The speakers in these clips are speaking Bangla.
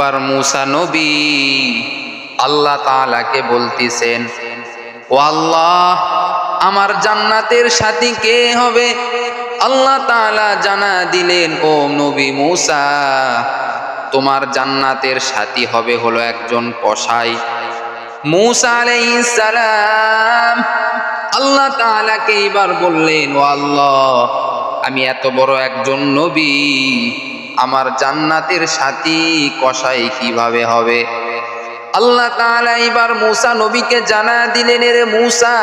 একবার মুসা নবী আল্লাহ তাআলাকে বলতেছেন, ও আল্লাহ, আমার জান্নাতের সাথী কে হবে? আল্লাহ তাআলা জানা দিলেন, ও নবী মুসা, তোমার জান্নাতের সাথী হবে হলো একজন কসাই। মুসা সালাম আল্লাহ তাআলাকে এবার বললেন, ও আল্লাহ, আমি এত বড় একজন নবী আমার জান্নাতের সাথী কসাই কীভাবে হবে? আল্লাহ তাআলা এবার মুসা নবীকে জানা দিলেন রে মুসা,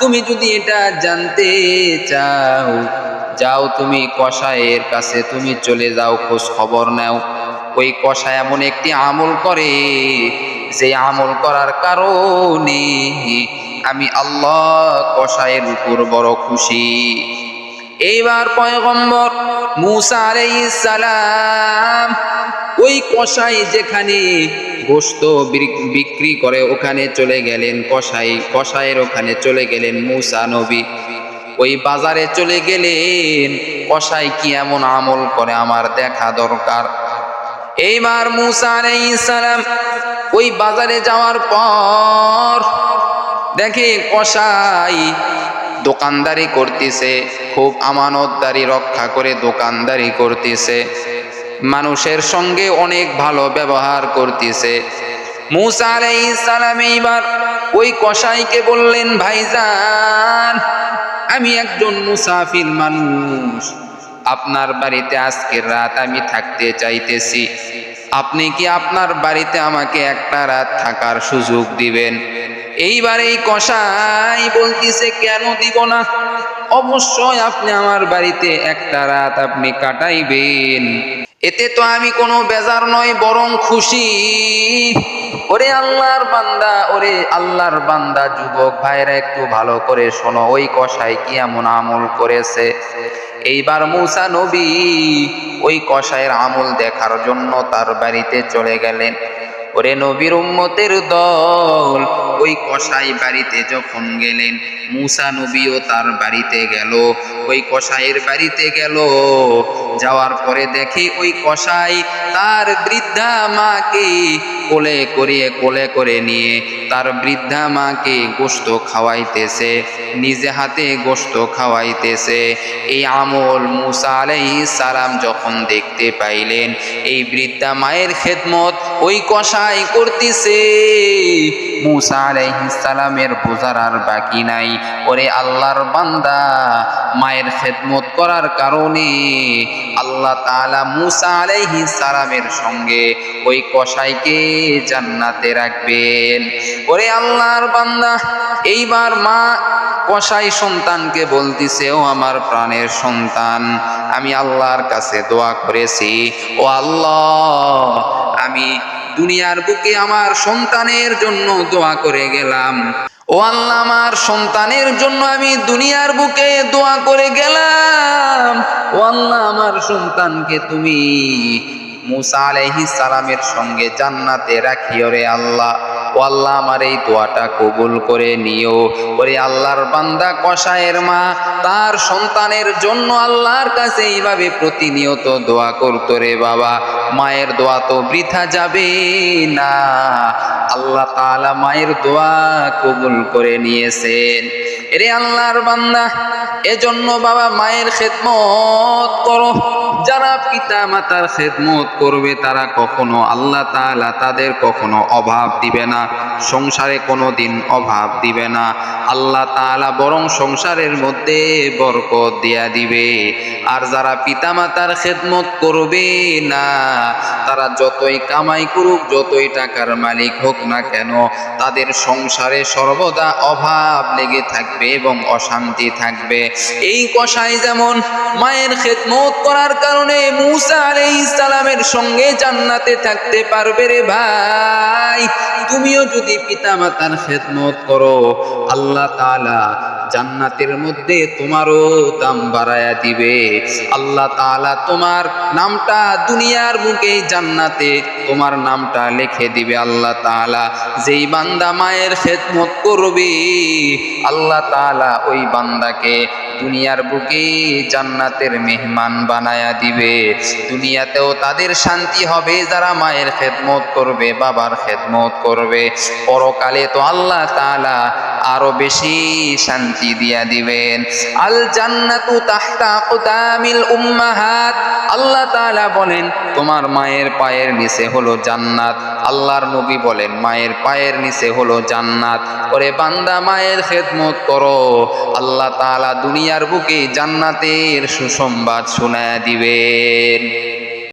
তুমি যদি এটা জানতে চাও, যাও তুমি কসাইয়ের কাছে, তুমি চলে যাও, খোঁজ খবর নাও। ওই কষা এমন একটি আমল করে, যে আমল করার কারণে আমি আল্লাহ কষায়ের উপর বড় খুশি। এইবার পয়গম্বর মুসা সালাম ওই কসাই যেখানে গোস্ত বিক- বিক্রি করে, ওখানে চলে গেলেন। কসাই, কসাইয়ের ওখানে চলে গেলেন মুসা নবী। ওই বাজারে চলে গেলেন। কসাই কি এমন আমল করে আমার দেখা দরকার? এইবার মুসা সালাম ওই বাজারে যাওয়ার পর দেখে কসাই দোকানদারি করতেছে, খুব আমানতদারি রক্ষা করে দোকানদারি করতেছে। মানুষের সঙ্গে অনেক ভালো ব্যবহার করতেছে। মুসা আলাইহিস সালাম এইবার ওই কসাইকে বললেন, ভাইজান, আমি একজন মুসাফির মানুষ। আপনার বাড়িতে আজকের রাত আমি থাকতে চাইতেছি। আপনি কি আপনার বাড়িতে আমাকে একটা রাত থাকার সুযোগ দিবেন? এইবার এই কষাই বলতেছে, কেন দিব না? অবশ্যই আপনি আমার বাড়িতে একটা রাত আপনি কাটাইবেন। এতে তো আমি কোনো বেজার নয় বরং খুশি। ওরে আল্লাহর বান্দা, ওরে আল্লাহর বান্দা, যুবক ভাইরা একটু ভালো করে শোনো, ওই কষাই কি এমন আমল করেছে? এইবার মুসা নবী ওই কষায়ের আমল দেখার জন্য তার বাড়িতে চলে গেলেন। ওরে নবীর উম্মতের দল ওই কসাই বাড়িতে যখন গেলেন, মুসা নবীও তার বাড়িতে গেল। ওই কসাইয়ের বাড়িতে গেল। যাওয়ার পরে দেখি ওই কসাই তার বৃদ্ধা মাকে কোলে করিয়ে কোলে করে নিয়ে তার বৃদ্ধা মাকে গোস্ত খাওয়াইতেছে, নিজে হাতে গোস্ত খাওয়াইতেছে। এই আমল মুসা সালাম যখন দেখতে পাইলেন, এই বৃদ্ধা মায়ের খেদমত ওই কষাই করতেছে। মুসা সালামের বোঝার আর বাকি নাই। ওরে আল্লাহর বান্দা, মায়ের খেদমত করার কারণে আল্লাহ তাআলা মুসা সালামের সঙ্গে ওই কসাইকে জান্নাতে রাখবেন। ওরে আল্লাহর বান্দা, এইবার মা কসাই সন্তানকে বলতিছে, ও আমার প্রাণের সন্তান, আমি আল্লাহর কাছে দোয়া করেছি। ও আল্লাহ, আমি দুনিয়ার বুকে আমার সন্তানের জন্য দোয়া করে গেলাম। ও আল্লাহ, আমার সন্তানের জন্য আমি দুনিয়ার বুকে দোয়া করে গেলাম। ও আল্লাহ, আমার সন্তানকে তুমি মুসা আলাইহিস সালামের সঙ্গে জান্নাতে রাখিও রে আল্লাহ। ও আল্লাহ আমার এই দোয়াটা কবুল করে নিও। ওরে আল্লাহর বান্দা কষায়ের মা, তার সন্তানের জন্য আল্লাহর কাছে এইভাবে প্রতিনিয়ত দোয়া করতো রে বাবা। মায়ের দোয়া তো বৃথা যাবে না। আল্লাহ তাআলা মায়ের দোয়া কবুল করে নিয়েছেন। এরে আল্লাহর বান্দা, এজন্য বাবা মায়ের খেদমত করো। যারা পিতা মাতার খেদমত করবে, তারা কখনো আল্লাহ তাআলা তাদের কখনো অভাব দিবে না, সংসারে কোনো দিন অভাব দিবে না। আল্লাহ তাআলা বরং সংসারের মধ্যে বরকত দিয়া দিবে। আর যারা পিতা মাতার খেদমত করবে না, তারা যতই কামাই করুক, যতই টাকার মালিক হোক না কেন, তাদের সংসারে সর্বদা অভাব লেগে থাকবে। এবং অশান্তি থাকবে। এই কষাই যেমন মায়ের খেদমত করার কারণে মুসা আলাইহিস সালামের সঙ্গে জান্নাতে থাকতে পারবে রে ভাই। তুমিও যদি পিতা মাতার খেদমত করো, আল্লাহ তাআলা জান্নাতের মধ্যে তোমারও দাম বাড়ায়া দিবে। আল্লাহ তাআলা তোমার নামটা দুনিয়ার বুকে জান্নাতে তোমার নামটা লিখে দিবে। আল্লাহ তাআলা যেই বান্দা মায়ের খেদমত করবে, আল্লাহ তাআলা ওই বান্দাকে দুনিয়ার বুকে জান্নাতের মেহমান বানায়া দিবে। দুনিয়াতেও তাদের শান্তি হবে যারা মায়ের খেদমত করবে, বাবার খেদমত করবে। পরকালে তো আল্লাহ তাআলা আরও বেশি শান্তি দিয়া দিবেন। আল জান্নাতু তাহতা আকদামিল উম্মাহাত। আল্লাহ তাআলা বলেন, তোমার মায়ের পায়ের নিচে হলো জান্নাত। আল্লাহর নবী বলেন, মায়ের পায়ের নিচে হলো জান্নাত। ওরে বান্দা, মায়ের খেদমত করো। আল্লাহ তালা দুনিয়ার বুকে জান্নাতের সুসংবাদ শোনায় দিবেন।